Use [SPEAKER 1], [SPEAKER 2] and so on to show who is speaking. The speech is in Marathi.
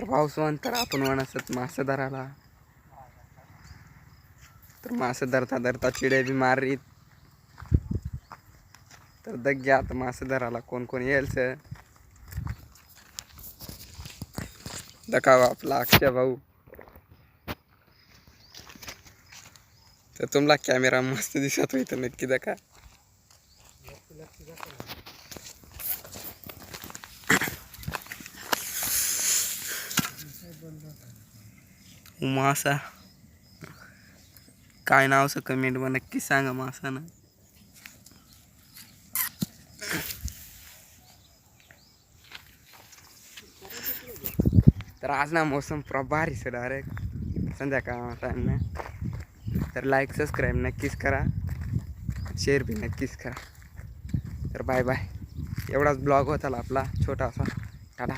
[SPEAKER 1] तर पाऊस तर आपण म्हणत मासे धरायला तर मासे धरता धरता चिडे बी मारीत. तर दग्या आता मासे धरायला कोण कोण येईल सर दखावा आपला अक्षय भाऊ. तर तुम्हाला कॅमेरा मस्त दिसत होई तर नक्की दखा मासा काय नाव असं कमेंट मग नक्की सांगा मासा ना तर आज ना मौसम प्रभारी भारी सर डायरेक्ट संध्याकाळ टाईमने तर लाईक सबस्क्राईब नक्कीच करा. शेअर बी नक्कीच करा. तर बाय बाय एवढाच ब्लॉग होता आपला छोटासा. टाटा.